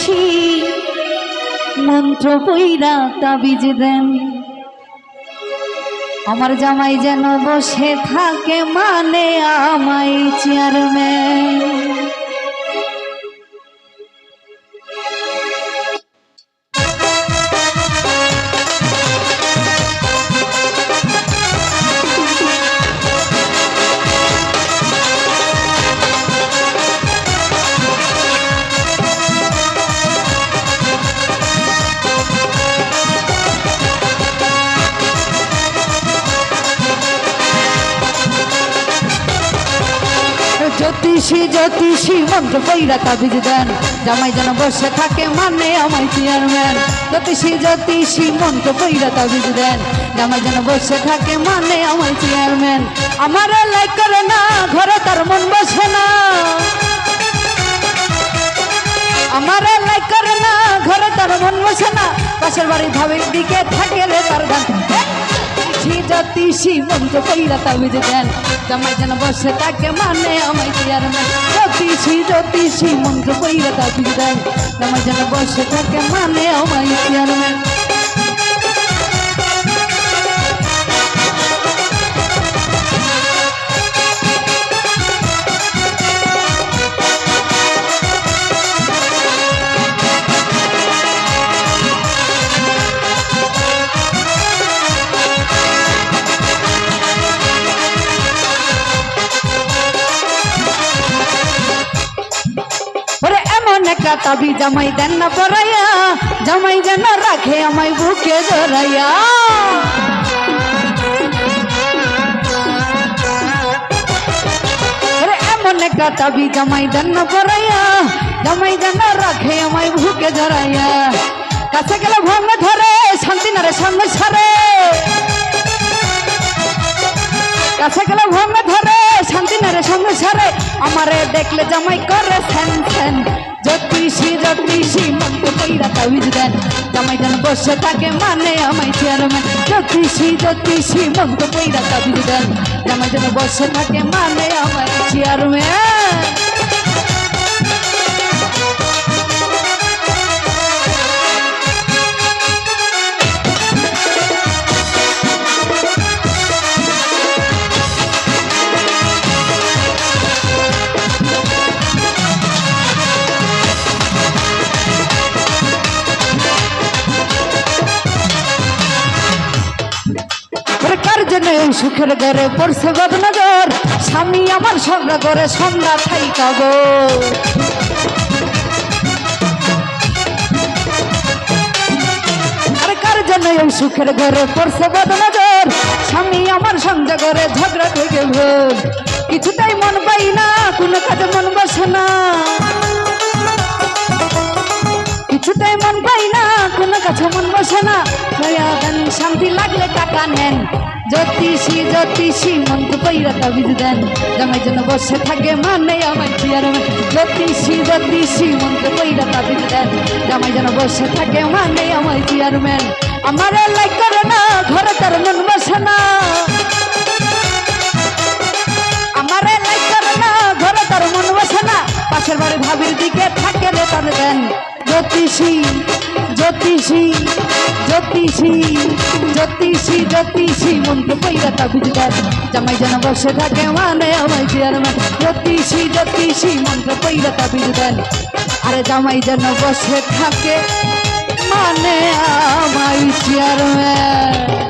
বেশি মন্ত্র পৈরা তাবিজ দেন। আমার জামাই যেন বসে থাকে মানে আমাই চেয়ারম্যান জ্যোতিষী জ্যোতিষী মন্ত্র বইরা তাবিজ দেন। জামাই যেন বসে থাকে মানে আমায় চেয়ারম্যান জ্যোতিষী জ্যোতিষী মন্ত্র বইরা তাবিজ দেন। জামাই যেন বসে থাকে মানে আমায় চেয়ারম্যান আমার লাইক করে না, ঘরে তার মন বসে না। আমার লাইক করে না, ঘরে তার মন বসে না। পাশের বাড়ি ভাবির দিকে থাকে রে তার গান। জ্যোতিষী মন্ত্র কইরা তাবিজ দেন। জামাই যেন বসে তাকে মানে আমায় চেয়ারম্যান জ্যোতিষী জ্যোতিষী মন্ত্র কইরা তাবিজ দেন। জামাই যেন বসে তাকে মানে আমায় দিয়ার ওরে একটা তাবি জামাই দেন না পরাইয়া, জামাই যেন রাখে আমায় বুকে জড়াইয়া এমন একটা দেন না পরাইয়া, জামাই যেন রাখে আমায় বুকে জড়াইয়া কাছে গেলে ভাঙে ধরে, শান্তি না রে সঙ্গে সারে। কাছে গেলে ভাঙে ধরে, শান্তি না রে সঙ্গে সারে। আমারে দেখলে জামাই করে ফ্যান ফ্যান জ্যোতিষী জ্যোতিষী মন্ত্র পৈরা তাবিজ দেন। জামাই যেন বসে থাকে মানে আমায় চেয়ারম্যান জ্যোতিষী জ্যোতিষী মন্ত্র কইরা তাবিজ দেন। জামাই যেন বসে থাকে মানে আমায় চেয়ারম্যান সুখের ঘরে পড়ছে বদনগর। স্বামী আমার সঙ্গে করে সন্ধ্যা থাই কাগো জন্য এই সুখের ঘরে পড়ছে বদনগর? স্বামী আমার সঙ্গে করে ঝগড়া থেকে ভোর কিছুটাই মন পাই না, কোনো কাজে মন বসে না। কিছুটাই মন পাই না, কোনো কাছে মন বসে না। দয়া শান্তি লাগলে টাকা নেন। জ্যোতিষী জ্যোতিষী মন্ত্র পৈরা তাবিজ দেন। জামাই জন্য বসে থাকে মানে আমার চেয়ারম্যান। জ্যোতিষী জ্যোতিষী মন্ত্র পৈরা তাবিজ দেন। জামাই যেন বসে থাকে মানে আমার চেয়ারম্যান। আমার লাইক করে না, ঘরে তার মন বসে না। আমার লাইক করে না, ঘরে তার মন বসে না। পাশের বাড়ি ভাবির দিকে থাকে রে তার দেন। জ্যোতিষী জ্যোতিষী জ্যোতিষী জ্যোতিষী জ্যোতিষী মন্ত্র পৈরা তাবিজ দেন জামাই যেন বসে থাকে মানে আমায় চেয়ারম্যান। জ্যোতিষী জ্যোতিষী মন্ত্র পৈরা তাবিজ দেন আরে জামাই যেন বসে থাকে মানে আমার চেয়ারম্যান।